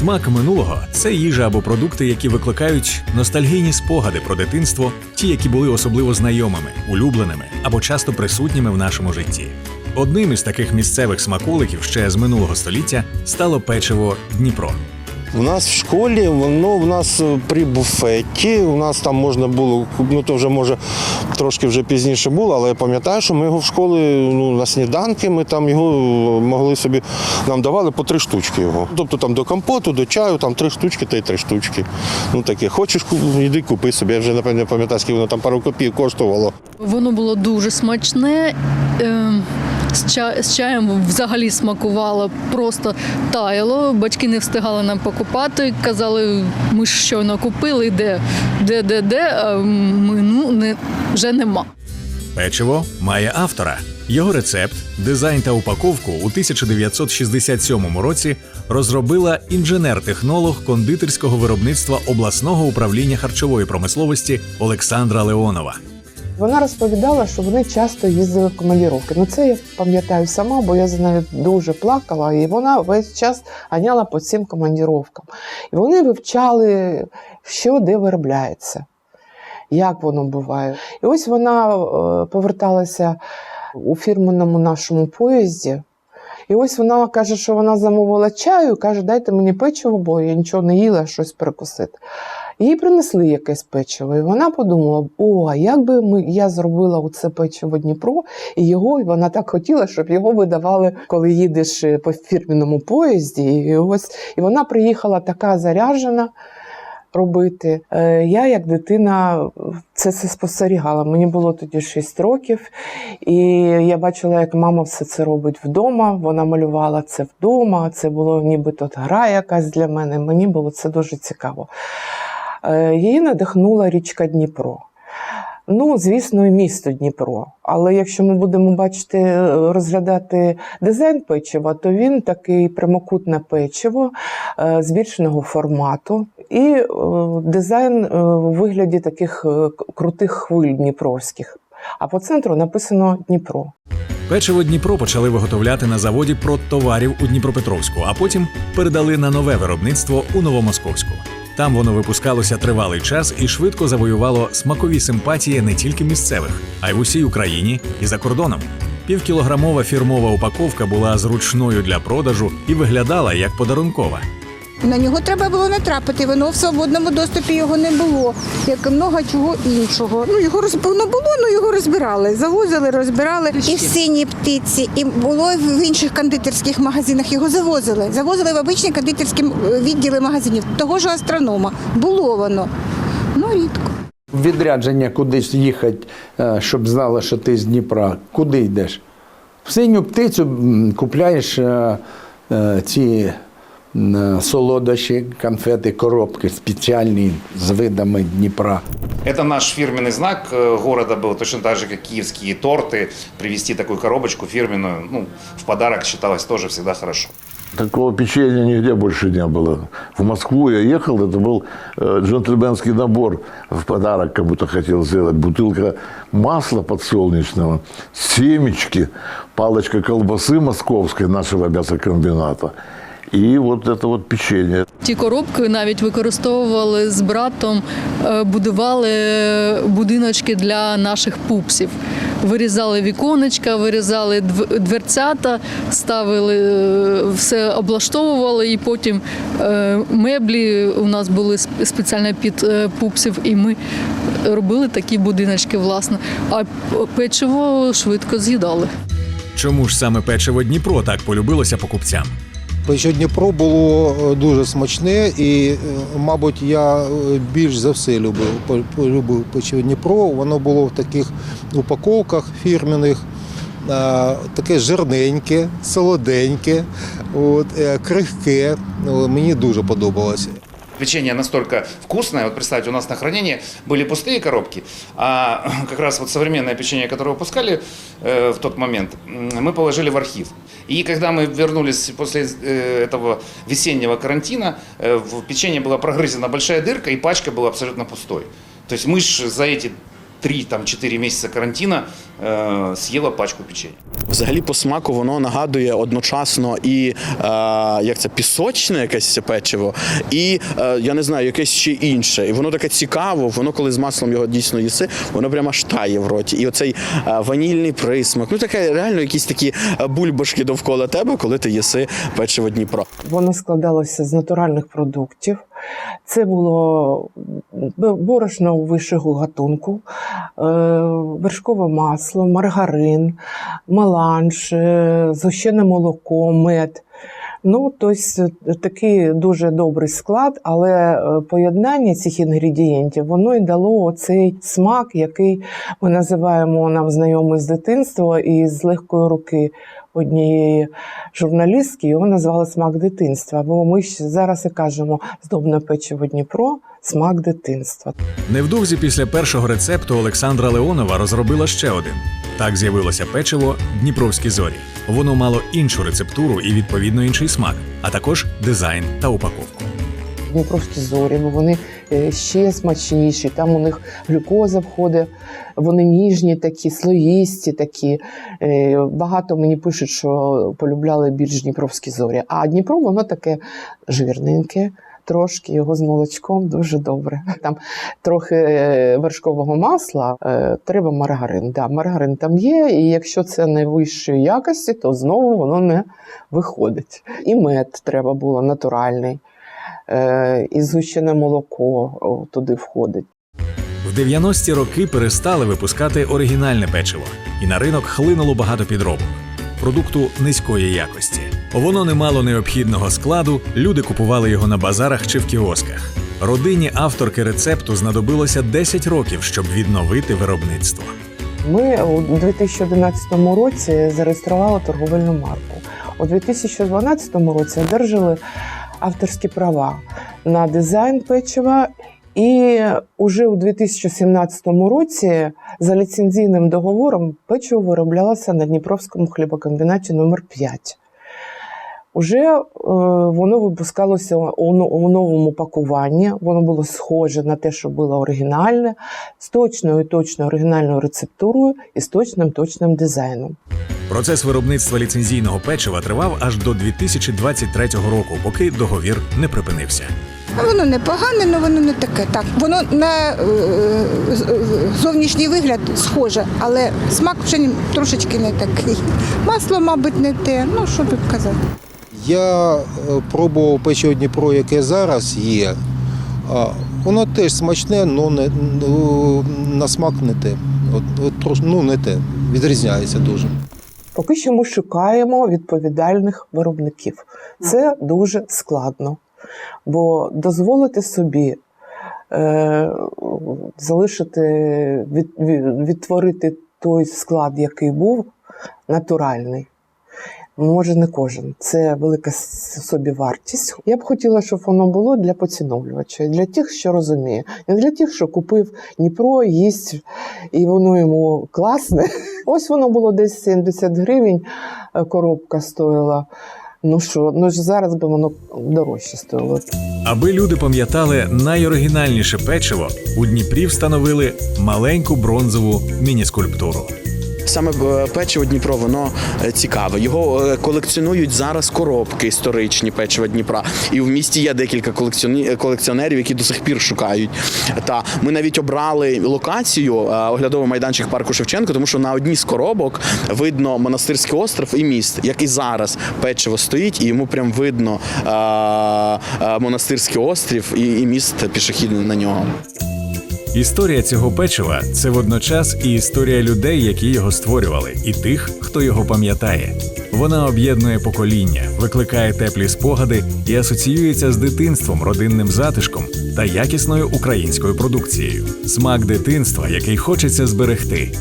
Смак минулого це їжа або продукти, які викликають ностальгійні спогади про дитинство, ті, які були особливо знайомими, улюбленими або часто присутніми в нашому житті. Одним із таких місцевих смаколиків ще з минулого століття стало печиво Дніпро. У нас в школі воно в нас е, при буфеті. У нас там можна було, ну то вже може трошки вже пізніше було, але я пам'ятаю, що ми його в школі ну, на сніданки, ми там його могли собі, нам давали по три штучки його. Тобто там до компоту, до чаю, там три штучки та й три штучки. Ну таке, хочеш, йди купи собі. Я вже напевно пам'ятаю, скільки воно там пару копійок коштувало. Воно було дуже смачне. ем, З, ча- з чаєм взагалі смакувало, просто таяло. Батьки не встигали нам покупати. Казали, ми ж щойно купили, де, де, де, де. А ми ну не вже нема. Печиво має автора. Його рецепт, дизайн та упаковку у 1967 році розробила інженер-технолог кондитерського виробництва обласного управління харчової промисловості Олександра Леонова. Вона розповідала, що вони часто їздили в командіровки. Ну це я пам'ятаю сама, бо я за нею дуже плакала, і вона весь час ганяла по цим командіровкам. І вони вивчали, що де виробляється, як воно буває. І ось вона е, поверталася у фірменному нашому поїзді. І ось вона каже, що вона замовила чаю, каже, дайте мені печиво, бо я нічого не їла, щось перекусити. Їй принесли якесь печиво, і вона подумала: о, як би ми, я зробила оце печиво Дніпро, і його, і вона так хотіла, щоб його видавали, коли їдеш е, по фірміному поїзді. І ось і вона приїхала така заряджена робити. Е, Я, як дитина, це, це спостерігала. Мені було тоді 6 років, і я бачила, як мама все це робить вдома. Вона малювала це вдома. Це було нібито гра якась для мене. Мені було це дуже цікаво. Е, Її надихнула річка Дніпро. Ну, звісно, і місто Дніпро. Але якщо ми будемо бачити, е, розглядати дизайн печива, то він такий прямокутне печиво е, збільшеного формату і дизайн у вигляді таких крутих хвиль дніпровських. А по центру написано Дніпро. Печиво Дніпро почали виготовляти на заводі продтоварів у Дніпропетровську, а потім передали на нове виробництво у Новомосковську. Там воно випускалося тривалий час і швидко завоювало смакові симпатії не тільки місцевих, а й в усій Україні і за кордоном. Півкілограмова фірмова упаковка була зручною для продажу і виглядала як подарункова. На нього треба було натрапити, воно в свободному доступі його не було, як і много чого іншого. Ну його роз... воно було, ну його розбирали. Завозили, розбирали. І в синій птиці, і було в інших кондитерських магазинах. Його завозили. Завозили в обичні кондитерські відділи магазинів. Того ж астронома. Було воно. Ну рідко. відрядження кудись їхати, е, щоб знали, що ти з Дніпра. Куди йдеш? В синю птицю купляєш е, е, ці м, солодощі, конфети, коробки спеціальні з видами Дніпра. Это наш фирменный знак э, города был, точно так же, как киевские торты. Привезти такую коробочку фирменную, ну, в подарок считалось тоже всегда хорошо. Такого печенья нигде больше не было. В Москву я ехал, это был э, джентльменский набор в подарок, как будто хотел сделать. Бутылка масла подсолнечного, семечки, палочка колбасы московской нашего мясокомбината и вот это вот печенье. Ті коробки навіть використовували з братом, е, будували будиночки для наших пупсів. Вирізали віконечка, вирізали дверцята, ставили, е, все облаштовували, і потім е, меблі у нас були спеціально під е, пупсів, і ми робили такі будиночки, власне. А печиво швидко з'їдали. Чому ж саме печиво Дніпро так полюбилося покупцям? Печиво Дніпро було е, дуже смачне, і, е, мабуть, я е, більш за все любив, Любив пече Дніпро. Воно було в таких упаковках фірменних, таке жирненьке, солоденьке, от, крихке. Мені дуже подобалося. Печенье настолько вкусное, вот представьте, у нас на хранении были пустые коробки, а как раз вот современное печенье, которое выпускали э, в тот момент, мы положили в архив. И когда мы вернулись после э, этого весеннего карантина, э, в печенье была прогрызена большая дырка, и пачка была абсолютно пустой. То есть мы ж за эти 3-4 месяца карантина э, съела пачку печенья. Взагалі, по смаку воно нагадує одночасно і е, як це пісочне якесь печиво, і е, я не знаю, якесь ще інше. І воно таке цікаво, воно коли з маслом його дійсно їси, воно прямо аж тає в роті. І оцей е, ванільний присмак. Ну таке реально якісь такі е, бульбашки довкола тебе, коли ти їси печиво Дніпро. Воно складалося з натуральних продуктів. Це було борошно вищого гатунку, е, вершкове масло, маргарин, меланж, е, згущене молоко, мед. Ну, тобто такий дуже добрий склад, але поєднання цих інгредієнтів воно і дало оцей смак, який ми називаємо нам знайомий з дитинства і з легкої руки однієї журналістки його назвали смак дитинства. Бо ми ще зараз і кажемо здобне печиво Дніпро, смак дитинства. Невдовзі після першого рецепту Олександра Леонова розробила ще один. Так з'явилося печиво Дніпровські зорі. Воно мало іншу рецептуру і відповідно інший смак, а також дизайн та упаковку. Дніпровські зорі, бо вони е, ще смачніші. Там у них глюкоза входить, вони ніжні такі, слоїсті такі. Е, Багато мені пишуть, що полюбляли більш дніпровські зорі. А Дніпро воно таке жирненьке. Трошки його з молочком дуже добре. Там трохи е, вершкового масла, треба маргарин. Да, маргарин там є, і якщо це найвищої якості, то знову воно не виходить. І мед треба було натуральний і згущене молоко туди входить. В 90-ті роки перестали випускати оригінальне печиво, і на ринок хлинуло багато підробок продукту низької якості. Воно не мало необхідного складу, люди купували його на базарах чи в кіосках. Родині авторки рецепту знадобилося 10 років, щоб відновити виробництво. Ми у 2011 році зареєстрували торговельну марку. У 2012 році одержали авторські права на дизайн печива. І уже у 2017 році за ліцензійним договором печиво вироблялося на Дніпровському хлібокомбінаті номер 5 Уже е, воно випускалося у, новому пакуванні. Воно було схоже на те, що було оригінальне, з точною точно оригінальною рецептурою і з точним точним дизайном. Процес виробництва ліцензійного печива тривав аж до 2023 року, поки договір не припинився. Воно не погане, але воно не таке. Так, воно на е, з- е, зовнішній вигляд схоже, але смак вже трошечки не такий. Масло, мабуть, не те. Ну що тут казати. Я е, пробував печиво Дніпро, яке зараз є. Воно теж смачне, але ну, на смак не те. От, ну, не те. Відрізняється дуже. Поки що ми шукаємо відповідальних виробників. Це дуже складно, бо дозволити собі е, залишити, від- відтворити той склад, який був, натуральний. Може, не кожен. Це велика с- собівартість. Я б хотіла, щоб воно було для поціновлювача, для тих, що розуміє, не для тих, що купив Дніпро, їсть, і воно йому класне. Ось воно було десь 70 гривень, е, коробка стоїла. Ну що, ну ж зараз би воно дорожче стоїло. Аби люди пам'ятали найоригінальніше печиво, у Дніпрі встановили маленьку бронзову міні-скульптуру. Саме е, печиво Дніпро, воно е, цікаве. Його е, колекціонують зараз коробки історичні печива Дніпра. І в місті є декілька колекціонерів, які до сих пір шукають. Та ми навіть обрали локацію оглядовий майданчик парку Шевченко, тому що на одній з коробок видно монастирський остров і міст, як і зараз печиво стоїть, і йому прям видно монастирський острів і міст пішохідний на нього. Історія цього печива це водночас і історія людей, які його створювали, і тих, хто його пам'ятає. Вона об'єднує покоління, викликає теплі спогади і асоціюється з дитинством, родинним затишком та якісною українською продукцією. Смак дитинства, який хочеться зберегти.